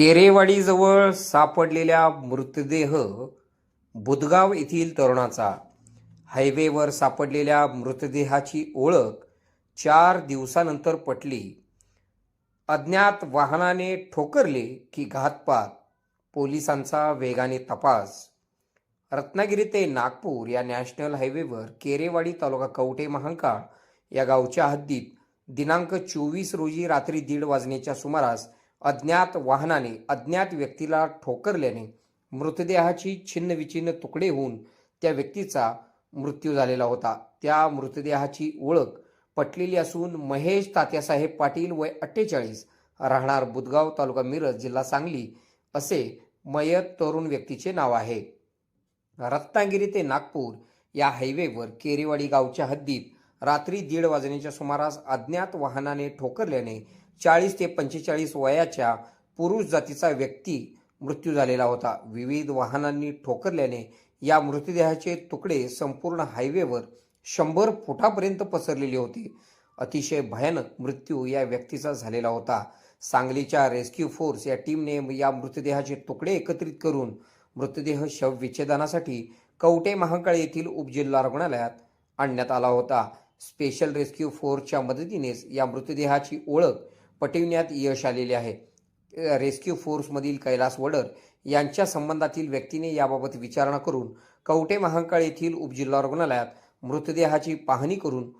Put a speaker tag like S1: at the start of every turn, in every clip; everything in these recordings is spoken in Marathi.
S1: केरेवाडीजवळ सापडलेल्या मृतदेह बुदगाव येथील तरुणाचा. हायवेवर सापडलेल्या मृतदेहाची ओळख चार दिवसानंतर पटली. अज्ञात वाहनाने ठोकरले की घातपात. पोलिसांचा वेगाने तपास. रत्नागिरी ते नागपूर या नॅशनल हायवेवर केरेवाडी तालुका कवठे महांकाळ या गावच्या हद्दीत दिनांक चोवीस रोजी रात्री दीड वाजण्याच्या सुमारास अज्ञात वाहनाने अज्ञात व्यक्तीला ठोकरल्याने मृतदेहाची छिन्नविछिन्न तुकडे होऊन त्या व्यक्तीचा मृत्यू झालेला होता. त्या मृतदेहाची ओळख पटलेली असून महेश तात्यासाहेब पाटील वय अठ्ठेचाळीस राहणार बुधगाव तालुका मिरज जिल्हा सांगली असे मयत तरुण व्यक्तीचे नाव आहे. रत्नागिरी ते नागपूर या हायवेवर केरेवाडी गावच्या हद्दीत रात्री दीड वाजण्याच्या सुमारास अज्ञात वाहनाने ठोकरल्याने चाळीस ते पंचेचाळीस वयाच्या पुरुष जातीचा व्यक्ती मृत्यू झालेला होता. विविध वाहनांनी ठोकरल्याने या मृतदेहाचे तुकडे संपूर्ण हायवेवर शंभर फुटापर्यंत पसरलेले होते. अतिशय भयानक मृत्यू या व्यक्तीचा झालेला होता. सांगलीच्या रेस्क्यू फोर्स या टीमने या मृतदेहाचे तुकडे एकत्रित करून मृतदेह शवविच्छेदनासाठी कवटे महाकाळ येथील उपजिल्हा रुग्णालयात आणण्यात आला होता. स्पेशल रेस्क्यू फोर्सच्या मदतीनेच या मृतदेहाची ओळख पटविण्यात यश आलेले आहे. रेस्क्यू फोर्समधील कैलास वडर यांच्या संबंधातील व्यक्तीने याबाबत विचारणा करून कवटे महांकाळ येथील उपजिल्हा रुग्णालयात मृतदेहाची पाहणी करून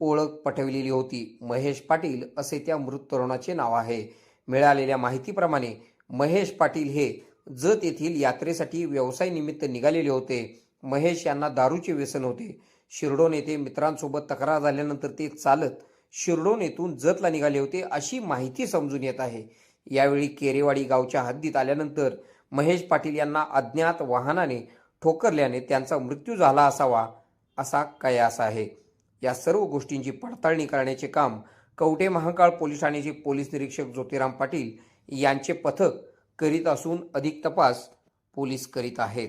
S1: ओळख पटविलेली होती. महेश पाटील असे त्या मृत तरुणाचे नाव आहे. मिळालेल्या माहितीप्रमाणे महेश पाटील हे जत येथील यात्रेसाठी व्यवसाय निमित्त निघालेले होते. महेश यांना दारूचे व्यसन होते. शिरडोन येथे मित्रांसोबत तक्रार झाल्यानंतर ते चालत शिरडोन येथून जतला निघाले होते अशी माहिती समजून येत आहे. यावेळी केरेवाडी गावच्या हद्दीत आल्यानंतर महेश पाटील यांना अज्ञात वाहनाने ठोकरल्याने त्यांचा मृत्यू झाला असावा असा कयास आहे. या सर्व गोष्टींची पडताळणी करण्याचे काम कवटे महाकाळ पोलीस ठाण्याचे पोलीस निरीक्षक ज्योतिराम पाटील यांचे पथक करीत असून अधिक तपास पोलीस करीत आहेत.